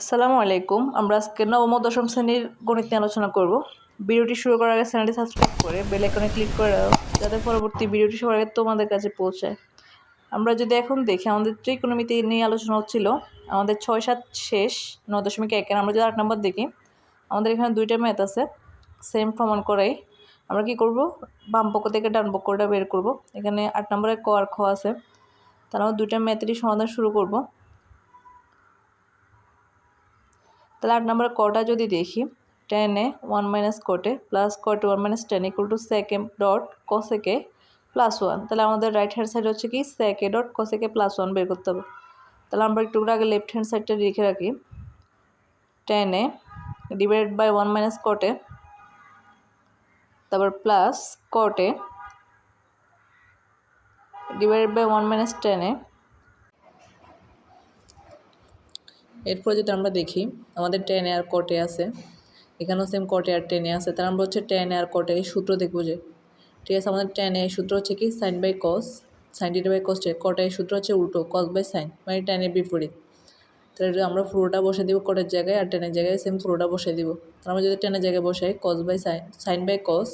আসসালামু আলাইকুম। আমরা আজকে নবম, দশম শ্রেণির গণিত নিয়ে আলোচনা করব। ভিডিওটি শুরু করার আগে চ্যানেলটি সাবস্ক্রাইব করে বেল আইকনে ক্লিক করে দাও, যাতে পরবর্তী ভিডিওটি সবার আগে তোমাদের কাছে পৌঁছায়। আমরা যদি এখন দেখি, আমাদের ত্রিকোণমিতি নিয়ে আলোচনা হচ্ছিল। আমাদের ছয়, সাত, শেষ ন দশমিক একের আমরা যদি আট নম্বর দেখি, আমাদের এখানে দুইটা ম্যাথ আছে সেম প্রমাণ করাই। আমরা কি করব? বাম পক্ষ থেকে ডান পক্ষটা বের করব। এখানে আট নম্বরে ক আর খ আছে। তাহলে আমরা দুইটা ম্যাথেরই সমাধান শুরু করব। তাহলে আট নম্বরে কটা যদি দেখি টেনে one minus cot A plus কটে one minus tan equal to সেকে ডট কসেকে প্লাস ওয়ান তাহলে আমাদের রাইট হ্যান্ড সাইড হচ্ছে কি সেকে ডট কসেকে প্লাস ওয়ান বের করতে হবে। তাহলে আমরা একটু আগে লেফট হ্যান্ড সাইডটা লিখে রাখি। টেনে ডিভাইড বাই ওয়ান মাইনাস কটে তারপর প্লাস কটে ডিভাইডেড বাই ওয়ান মাইনাস টেনে এরপর যদি আমরা দেখি, আমাদের টেন আর কটে আছে, এখানেও সেম কটে আর টেনে আছে তার আমরা হচ্ছে টেন আর কটে এই সূত্র দেখব যে, ঠিক আছে, আমাদের টেনে সূত্র হচ্ছে কি sine by cos sine theta by cos কটে সূত্র হচ্ছে উল্টো কস বাই সাইন মানে টেনের বিপরীত। তাহলে আমরা পুরোটা বসে দিব কটের জায়গায়, আর টেনের জায়গায় সেম পুরোটা বসে দিব। তার আমরা যদি টেনের জায়গায় বসাই cos by sine sine by cos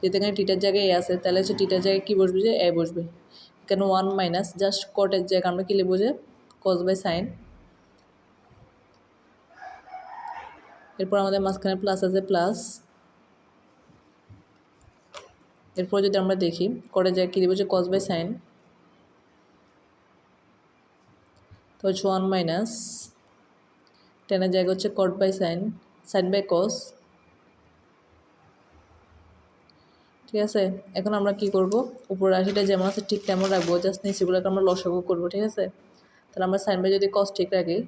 যেহেতু এখানে টিটার জায়গায় এ আছে, তাহলে হচ্ছে টিটার জায়গায় কী বসবে যে এ বসবে। এখানে ওয়ান মাইনাস জাস্ট কটের জায়গায় আমরা কী লিখব যে কস বাই সাইন এরপর আমাদের মাঝখানে প্লাস আছে প্লাস এরপর যদি আমরা দেখি, করে যায় কী দেবো যে কস বাই সাইন তো হচ্ছে ওয়ান মাইনাস টেনের জায়গা হচ্ছে cot by sine sine by cos ঠিক আছে? এখন আমরা কি করব? উপর রাশিটা যেমন আছে ঠিক তেমন রাখব জাস্ট নিচেগুলোকে আমরা লসাগু করব, ঠিক আছে? তাহলে আমরা সাইন বাই যদি কস ঠিক রাখি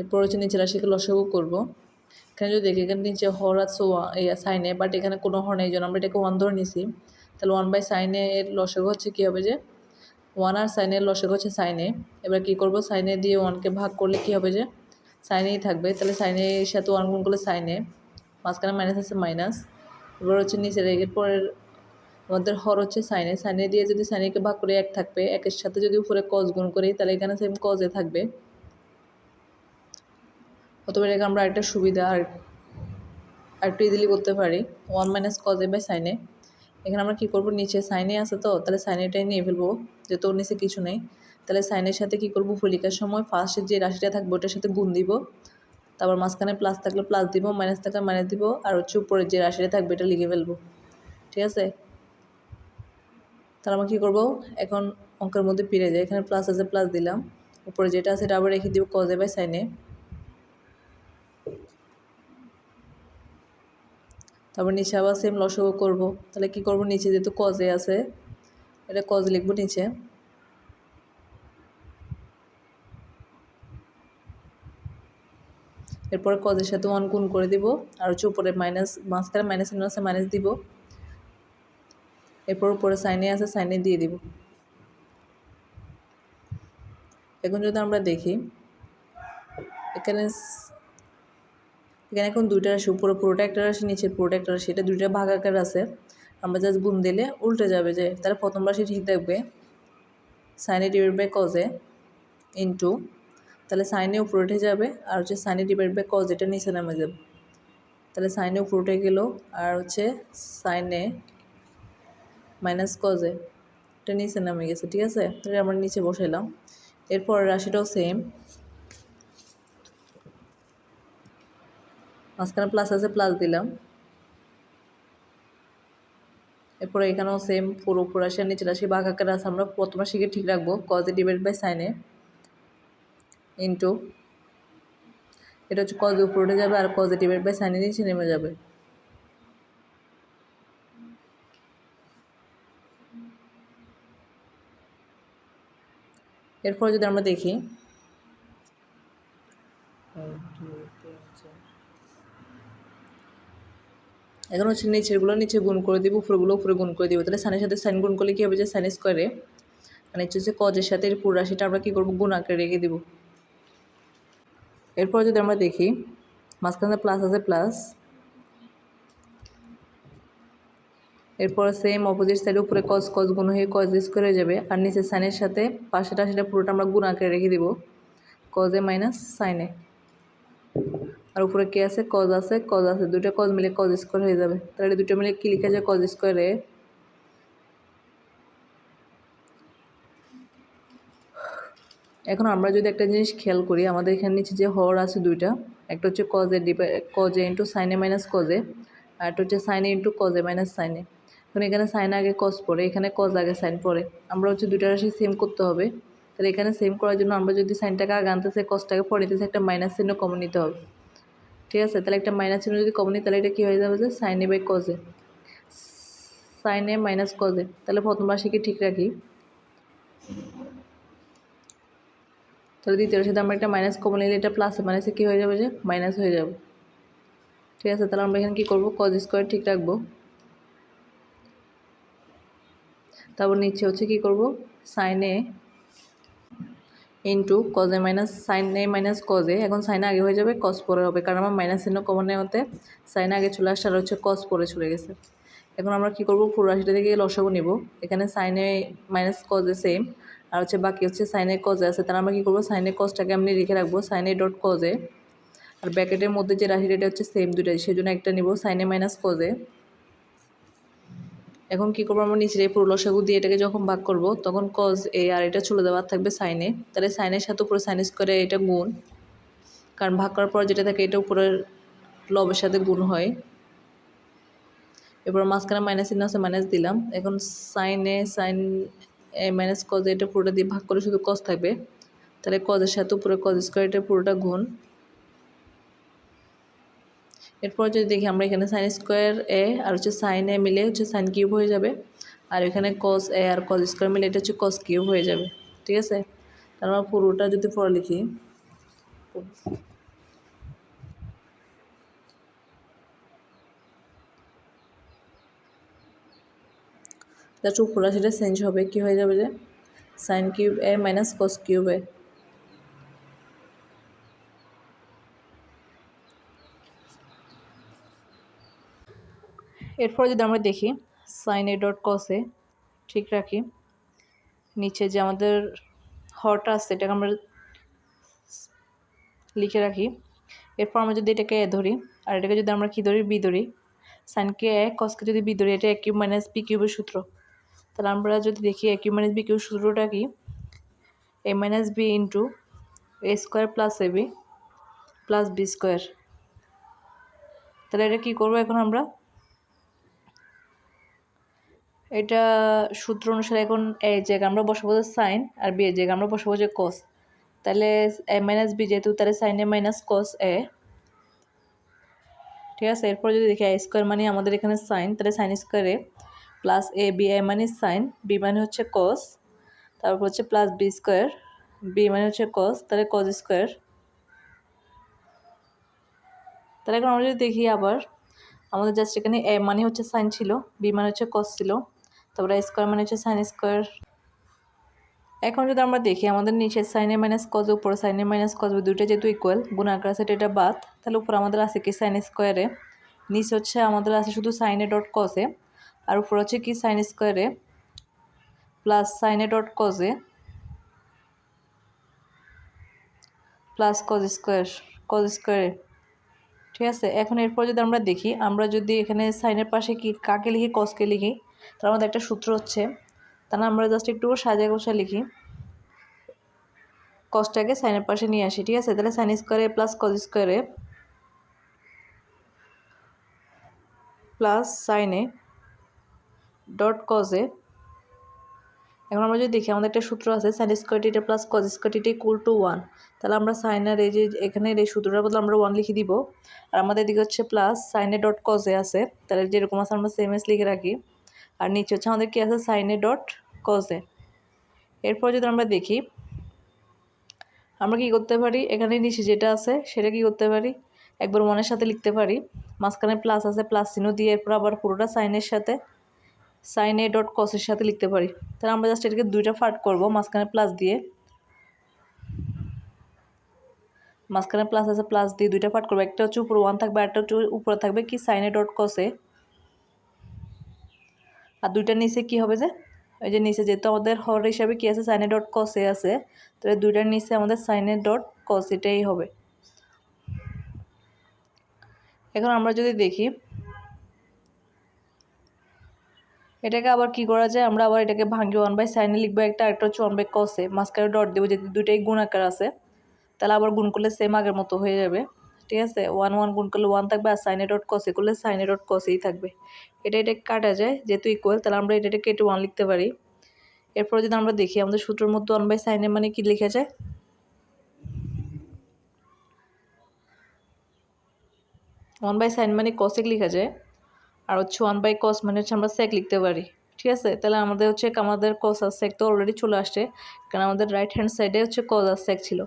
এরপর হচ্ছে নিচে রাশিকে লসাগু করব। এখানে যদি দেখি, এখানে নিচে হর আছে এই সাইনে বাট এখানে কোনো হর নেই জন্য আমরা এটাকে ওয়ান ধরে নিছি। তাহলে ওয়ান বাই সাইনে এর লসাগু হচ্ছে কী হবে যে ওয়ান আর সাইনের লসাগু হচ্ছে সাইনে এবার কী করব? সাইনে দিয়ে ওয়ানকে ভাগ করলে কী হবে যে সাইনেই থাকবে। তাহলে সাইনের সাথে ওয়ান গুণ করলে সাইনে মাঝখানে মাইনাস আছে মাইনাস এবার হচ্ছে নিচে এর পরের আমাদের হর হচ্ছে সাইনে সাইনে দিয়ে যদি সাইনেকে ভাগ করে এক থাকবে, একের সাথে যদি উপরে কজ গুণ করি, তাহলে এখানে সেম কজে থাকবে। অথবা এটাকে আমরা একটা সুবিধা, আর একটু ইজিলি করতে পারি। ওয়ান মাইনাস কজে বাই সাইনে এখানে আমরা কী করব? নিচে সাইনে আছে তো, তাহলে সাইনেটাই নিয়ে ফেলব। যেহেতু ওর নিচে কিছু নেই, তাহলে সাইনের সাথে কী করব? ফলিকার সময় ফার্স্টের যে রাশিটা থাকবে, ওটার সাথে গুণ দিব। তারপর মাঝখানে প্লাস থাকলে প্লাস দিব মাইনাস থাকলে মাইনাস দিব, আর হচ্ছে উপরে যে রাশিটা থাকবে, এটা লিখে ফেলব। ঠিক আছে? তাহলে আমরা কী করব? এখন অঙ্কের মধ্যে ফিরে যাই। এখানে প্লাস আছে প্লাস দিলাম। উপরে যেটা আছে, এটা আবার রেখে দিব কজে বাই সাইনে তারপর নিচে আবার সেম লসগো করব। তাহলে কি করব নিচে যেহেতু কজে আছে, এটা কজ লিখব নিচে। এরপরে কজের সাথে ওয়ান গুণ করে দিব, আর হচ্ছে উপরে মাইনাস মাঝখানে মাইনাস আছে মাইনাস দিব। এরপর উপরে সাইনে আছে সাইনে দিয়ে দিব। এখন যদি আমরা দেখি, এখানে এখানে এখন দুইটা রাশি, উপরে পুরোটা একটা রাশি, নিচের পুরোটা একটা রাশি, এটা দুইটা ভাগ আকার আছে। আমরা জাস্ট গুণ দিলে উল্টে যাবে যে, তাহলে প্রথম রাশি ঠিক থাকবে সাইনে ডিভাইড বাই কজে ইন্টু তাহলে সাইনে উপরে উঠে যাবে আর হচ্ছে সাইনে ডিভাইড বাই কজ এটা নিচে নামে যাবে। তাহলে সাইনে উপরে উঠে গেল আর হচ্ছে সাইনে মাইনাস কজে এটা নিচে নামে গেছে, ঠিক আছে? তাহলে আমরা নিচে বসাইলাম। এরপর রাশিটাও সেম মাঝখানে প্লাস আছে প্লাস দিলাম। এরপরে এখানেও সেম পুরো উপর আসে নিচে আসি বাঘ আকারে আছে, আমরা প্রথম রাশিকে ঠিক রাখব কজে ডিভাইড বাই সাইনে ইন্টু এটা হচ্ছে কজে উপরে উঠে যাবে, আর কজে ডিভাইড বাই সাইনে নিচে নেমে যাবে। এরপর যদি আমরা দেখি এখন হচ্ছে নিচেরগুলো নিচে গুণ করে দিব উপরেগুলো উপরে গুণ করে দিব। তাহলে সাইনের সাথে সাইন গুণ করলে কী হবে যে সাইন স্কোয়ারে মানে হচ্ছে কজের সাথে এর পুরো রাশিটা আমরা কী করব? গুণ আকারে রেখে দিব। এরপর যদি আমরা দেখি, মাঝখানে প্লাস আছে প্লাস এরপর সেম অপোজিট সাইডে উপরে কজ কজ গুণ হয়ে কজ স্কোয়ার হয়ে যাবে। আর নিচে সাইনের সাথে পাশেটা সেটা পুরোটা আমরা গুণ আকারে রেখে দিব। কজে মাইনাস সাইনে আর উপরে কে আছে? কজ আছে কজ আছে। দুটো কজ মিলে কজ স্কোয়ার হয়ে যাবে। তাহলে দুটো মিলে কি লিখা যায়? কজ স্কোয়ারে এখন আমরা যদি একটা জিনিস খেয়াল করি, আমাদের এখানে নিচে যে হর আছে দুইটা, একটা হচ্ছে কজে ডিপে কজে ইন্টু সাইনে মাইনাস কজে আর একটা হচ্ছে সাইনে ইন্টু কজে মাইনাস সাইনে এখন এখানে সাইন আগে কজ পড়ে, এখানে কজ আগে সাইন পড়ে। আমরা হচ্ছে দুইটা রাশি সেম করতে হবে। তাহলে এখানে সেম করার জন্য আমরা যদি সাইনটাকে আগে আনতেছে কজটাকে পরে দিতেছে একটা মাইনাস চিহ্ন কমন নিতে হবে। ঠিক আছে, তাহলে একটা মাইনাস চিহ্ন যদি কমন নিই, তাহলে এটা কী হয়ে যাবে যে সাইনে বাই কজে সাইনে মাইনাস কজে তাহলে প্রথম রাশিকে ঠিক রাখি। তাহলে দ্বিতীয় সাথে আমরা একটা মাইনাস কমন নিলে এটা প্লাসে মাইনাসে কী হয়ে যাবে যে মাইনাস হয়ে যাবে। ঠিক আছে, তাহলে আমরা এখানে কী করব? কজ স্কোয়ার ঠিক রাখব। তারপর নিচে হচ্ছে কী করব? সাইনে ইন্টু কজে মাইনাস সাইনে মাইনাস কজে এখন সাইনে আগে হয়ে যাবে কজ পরে হবে। কারণ আমার মাইনাস চিহ্ন কমনে হতে সাইনে আগে চলে আসছে আর হচ্ছে কজ পরে চলে গেছে। এখন আমরা কী করব? পুরো রাশিটা থেকে লসাগু নিব। এখানে সাইনে মাইনাস কজে সেম আর হচ্ছে বাকি হচ্ছে সাইনে কজে আছে। তাহলে আমরা কী করব? সাইনে কজটাকে আমি লিখে রাখব সাইনে ডট কজে আর ব্যাকেটের মধ্যে যে রাশিটা, এটা হচ্ছে সেম দুটাই সেই জন্য একটা নিব সাইনে মাইনাস কজে এখন কী করব? আমরা নিচের এই পুরো লসাগু দিয়ে এটাকে যখন ভাগ করব, তখন কজ এ আর এটা চলে দেওয়ার থাকবে সাইনে তাহলে সাইনের সাথে উপরে সাইনিস করে এটা গুণ। কারণ ভাগ করার পর যেটা থাকে, এটা উপরের লবের সাথে গুণ হয়। এবার মাঝখানে মাইনাস চিহ্ন আছে মাইনাস দিলাম। এখন সাইনে সাইন এ মাইনাস কজ এটা পুরোটা দিয়ে ভাগ করে শুধু কজ থাকবে। তাহলে কজের সাথে উপরে কজ স্কোয়ার এটা পুরোটা গুণ। এরপর যদি দেখি আমরা এখানে সাইন স্কোয়ার এ আর হচ্ছে সাইন এ মিলে হচ্ছে সাইন কিউব হয়ে যাবে। আর এখানে কস এ আর কস স্কোয়ার মিলে এটা হচ্ছে কস কিউব হয়ে যাবে, ঠিক আছে? তার মানে পুরোটা যদি পরে লিখি, জাস্ট উপরা সেটা চেঞ্জ হবে, কি হয়ে যাবে যে? Sine cube A minus cos cube A এরপর যদি আমরা দেখি সাইন এ ডট কসে ঠিক রাখি। নিচে যে আমাদের হরটা আছে, এটাকে আমরা লিখে রাখি। এরপর আমরা যদি এটাকে এ ধরি, আর এটাকে যদি আমরা কী ধরি? বি ধরি। সাইনকে এ কসকে যদি বি ধরি, এটা এ কিউব মাইনাস বি কিউবের সূত্র। তাহলে আমরা যদি দেখি A cube minus B cube সূত্রটা কি? A minus B into A square plus A B plus B square তাহলে এটা কী করব এখন আমরা? এটা সূত্র অনুসারে এখন এ জায়গায় আমরা বসাবো যে সাইন আর বি এর জায়গায় আমরা বসাবো যে কস তাহলে এ মাইনাস বি যেহেতু তাহলে সাইন এ মাইনাস কস এ। ঠিক আছে? এরপর যদি দেখি এ স্কোয়ার মানে আমাদের এখানে সাইন তাহলে সাইন স্কোয়ারে প্লাস এ বি এ মানে সাইন বি মানে হচ্ছে কস তারপর হচ্ছে প্লাস বি স্কোয়ার বি মানে হচ্ছে কস তাহলে কস স্কোয়ার তাহলে এখন আমরা যদি দেখি আবার, আমাদের জাস্ট এখানে এ মানে হচ্ছে সাইন ছিল বি মানে হচ্ছে কস ছিল। তারপরে স্কোয়ার মানে হচ্ছে সাইন স্কোয়ার এখন যদি আমরা দেখি আমাদের নিচের সাইনে মাইনাস কজ উপরে সাইনে মাইনাস কজ দুইটা যেহেতু ইকুয়াল গুণ আকার আছে এটা বাদ, তাহলে উপর আমাদের আছে কি সাইন স্কোয়ারে নিচে হচ্ছে আমাদের আছে শুধু সাইনে ডট কজে আর উপর হচ্ছে কি সাইন স্কোয়ারে প্লাস সাইনে dot কজে plus cos square cos স্কোয়ারে ঠিক আছে? এখন এরপর যদি আমরা দেখি, আমরা যদি এখানে সাইনের পাশে কি কাকে লিখি কসকে লিখি? তার মধ্যে একটা সূত্র হচ্ছে তাহলে আমরা জাস্ট একটু সাজা গোছা লিখি। কসটাকে সাইনের পাশে নিয়ে আসি, ঠিক আছে? তাহলে সাইন স্কোয়ারে প্লাস কজ স্কোয়ারে প্লাস সাইনে ডট কজে এখন আমরা যদি দেখি, আমাদের একটা সূত্র আছে সাইন স্কোয়ারটিটা প্লাস কজ স্কোয়ারটিটা ইকুয়াল টু ওয়ান তাহলে আমরা সাইনের এই যে এখানে এই সূত্রটার বদলে আমরা ওয়ান লিখে দিব। আর আমাদের দিকে হচ্ছে প্লাস সাইনে ডট কজে আছে। তাহলে যেরকম আছে, আমরা সেম এস লিখে রাখি। আর নিচে হচ্ছে আমাদের কী আছে? সাইনে ডট কজে এরপর যদি আমরা দেখি, আমরা কি করতে পারি? এখানে নিচে যেটা আছে, সেটা কি করতে পারি? একবার মনের সাথে লিখতে পারি। মাঝখানে প্লাস আছে প্লাস চিহ্ন দিয়ে এরপর আবার পুরোটা সাইনের সাথে সাইন ডট কসের সাথে লিখতে পারি। তাহলে আমরা জাস্ট এটাকে দুইটা ফাট করব, মাঝখানে প্লাস দিয়ে। মাঝখানে প্লাস আছে প্লাস দিয়ে দুইটা পার্ট করব। একটা হচ্ছে উপর ওয়ান থাকবে একটা হচ্ছে উপরে থাকবে কি? সাইনে ডট কসে আর দুইটার নিচে কি হবে যে? ওই যে নিচে যেহেতু আমাদের হর হিসাবে কি আছে? সাইনে ডট কসে আছে। তাহলে দুইটার নিচে আমাদের সাইনে ডট কস এটাই হবে। এখন আমরা যদি দেখি, এটাকে আবার কি করা যায়? আমরা আবার এটাকে ভাঙ্গি ওয়ান বাই সাইনে লিখব একটা, আরেকটা হচ্ছে ওয়ান বাই কসে মাঝখানে ডট দেবো, যেহেতু দুইটাই গুণ আকার আছে, তাহলে আবার গুণ করলে সেম আগের মতো হয়ে যাবে। ঠিক আছে? ওয়ান ওয়ান গুণ করলে ওয়ান থাকবে আর সাইনে ডট কসে করলে সাইনে ডট কসেই থাকবে। এটা এটা কাটা যায়, যেহেতু ইকুয়াল তাহলে আমরা এটা কেটে ওয়ান লিখতে পারি। এরপরে যদি আমরা দেখি, আমাদের সূত্রের মধ্যে ওয়ান বাই সাইনে মানে কি লেখা যায়? ওয়ান বাই সাইন মানে কসেক লেখা যায়, আর হচ্ছে ওয়ান বাই কস মানে হচ্ছে আমরা সেক লিখতে পারি। ঠিক আছে? তাহলে আমাদের হচ্ছে, আমাদের কস আর সেক তো অলরেডি চলে আসছে, কারণ আমাদের রাইট হ্যান্ড সাইডে হচ্ছে কস আর সেক ছিল।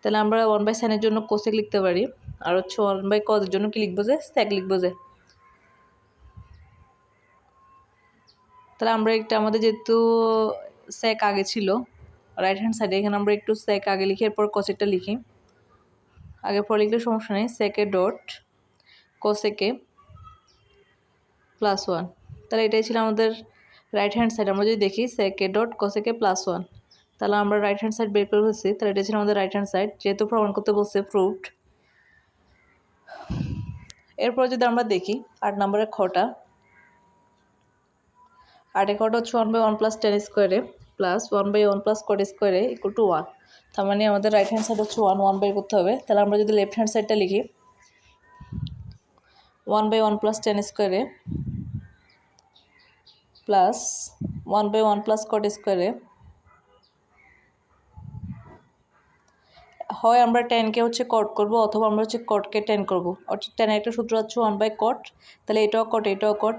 তাহলে আমরা ওয়ান বাই সাইনের জন্য কোসেক লিখতে পারি। আর হচ্ছে বাই কজের জন্য কি লিখব যে? স্যাক লিখব যে। তাহলে আমরা একটা আমাদের যেহেতু স্যাক আগে ছিল রাইট হ্যান্ড সাইডে এখানে আমরা একটু স্যাক আগে লিখি এরপর কসেকটা লিখি। আগে পর লিখলে সমস্যা নেই, স্যাকে ডট, কোসেকে প্লাস ওয়ান তাহলে এটাই ছিল আমাদের রাইট হ্যান্ড সাইড আমরা যদি দেখি সেকে ডট, কোসেকে প্লাস ওয়ান তাহলে আমরা রাইট হ্যান্ড সাইড বের করে ফেলছি। তাহলে এটা ছিল আমাদের রাইট হ্যান্ড সাইড যেহেতু প্রমাণ করতে বলছে প্রুফড এরপর যদি আমরা দেখি আট নম্বরের খটা আটে খটা হচ্ছে one by one plus tan স্কোয়ারে plus one by one plus cot স্কোয়ারে ইকুয়াল টু ওয়ান তার মানে আমাদের রাইট হ্যান্ড সাইড হচ্ছে ওয়ান ওয়ান বাই করতে হবে। তাহলে আমরা যদি লেফট হ্যান্ড সাইডটা লিখি one by one plus tan স্কোয়ারে plus one by one plus cot স্কোয়ারে হয় আমরা টেনকে হচ্ছে কট করব অথবা আমরা হচ্ছে কটকে টেন করব। অর্থাৎ টেনের একটা সূত্র হচ্ছে ওয়ান বাই কট তাহলে এটাও কট এটাও কট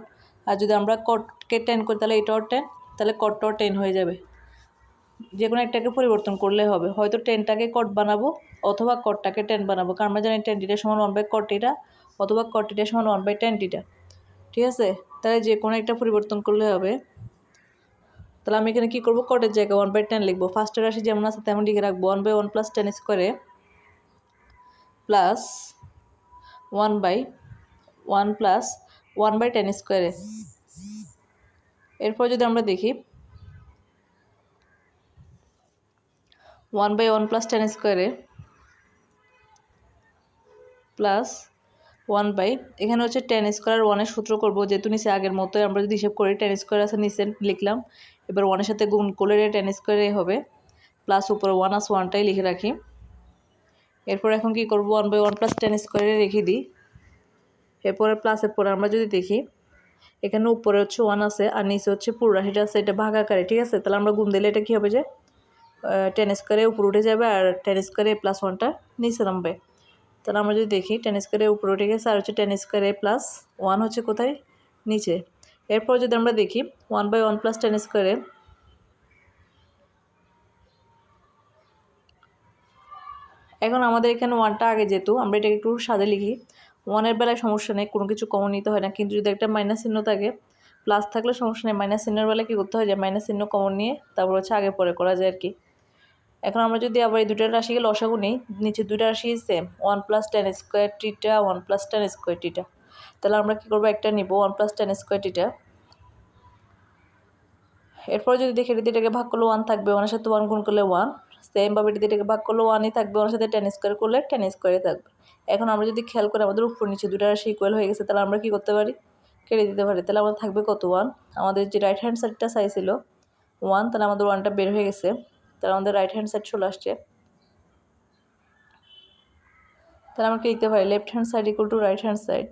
আর যদি আমরা কটকে টেন করি, তাহলে এটাও টেন তাহলে কটটাও টেন হয়ে যাবে। যে কোনো একটাকে পরিবর্তন করলে হবে। হয়তো টেনটাকে কট বানাবো অথবা কটটাকে টেন বানাবো। কারণ আমরা জানি টেন টিটা সমান ওয়ান বাই কট অথবা কট টিটা সমান ওয়ান বাই টেন টিটা ঠিক আছে? তাহলে যে কোনো একটা পরিবর্তন করলে হবে। তাহলে আমি এখানে কী করব? কটের জায়গায় ওয়ান বাই টেন লিখব। ফার্স্টের রাশি যেমন আছে, তেমন লিখে রাখব। One by one plus tan স্কোয়ারে plus one by one plus one by tan স্কোয়ারে এরপর যদি আমরা দেখি one by one plus tan স্কোয়ারে প্লাস ওয়ান বাই এখানে হচ্ছে টেন স্কোয়ার ওয়ানের সূত্র করব। যেহেতু নিচে আগের মতোই আমরা যদি হিসেব করি টেন স্কোয়ার আছে নিচে লিখলাম। এবার ওয়ানের সাথে গুণ করলে টেন স্কোয়ারে হবে। প্লাস উপরে ওয়ান আস ওয়ানটাই লিখে রাখি। এরপর এখন কি করব? One by one plus tan স্কোয়ারে রেখে দিই। এরপরে প্লাসের পরে আমরা যদি দেখি, এখানে উপরে হচ্ছে ওয়ান আছে আর নিচে হচ্ছে পুরো রাশিটা আছে, এটা ভাগ ঠিক আছে? তাহলে আমরা গুণ দিলে এটা কী হবে যে টেন স্কোয়ারে উপরে উঠে যাবে আর টেন স্কোয়ারে প্লাস ওয়ানটা নিচে নামবে। তাহলে আমরা যদি দেখি টেন স্কোয়ারে উপরে উঠে গেছে আর হচ্ছে টেন স্কোয়ারে প্লাস ওয়ান হচ্ছে কোথায়? নিচে। এরপর যদি আমরা দেখি one by one plus tan স্কোয়ারে এখন আমাদের এখানে ওয়ানটা আগে যেত আমরা এটাকে একটু সাদে লিখি। ওয়ানের বেলায় সমস্যা নেই, কোনো কিছু কমন নিতে হয় না। কিন্তু যদি একটা মাইনাস চিহ্ন থাকে প্লাস থাকলে সমস্যা নেই। মাইনাস চিহ্নের বেলায় কী করতে হয় যে মাইনাস চিহ্ন কমন নিয়ে তারপর হচ্ছে আগে পরে করা যায় আর কি এখন আমরা যদি আবার এই দুটার রাশিকে লসাগু নিই নিচে দুটা রাশি same one plus tan square theta one plus tan square theta তাহলে আমরা কী করব? একটা নিব। One plus tan square theta এরপর যদি দেখে এটি এটাকে ভাগ করলে ওয়ান থাকবে ওয়ানের সাথে ওয়ান গুণ করলে ওয়ান সেমভাবে এটি এটাকে ভাগ করলে ওয়ানই থাকবে ওনার সাথে টেন স্কোয়ার করলে টেন স্কোয়ারে থাকবে। এখন আমরা যদি খেয়াল করি আমাদের উপর নিচে দুটা রাশি ইকুয়াল হয়ে গেছে, তাহলে আমরা কী করতে পারি? কেটে দিতে পারি। তাহলে আমাদের থাকবে কত ওয়ান আমাদের যে রাইট হ্যান্ড সাইডটা চাইছিল ওয়ান তাহলে আমাদের ওয়ানটা বের হয়ে গেছে। তাহলে আমাদের রাইট হ্যান্ড সাইড চলে আসছে। তাহলে আমরা কি লিখতে পারি? Left hand side equal to right hand side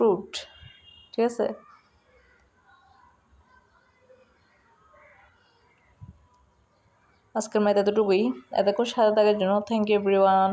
fruit ঠিক আছে? আজকের ম্যাথ এতটুকুই। এতক্ষণ সাথে থাকার জন্য থ্যাংক ইউ এভরিওয়ান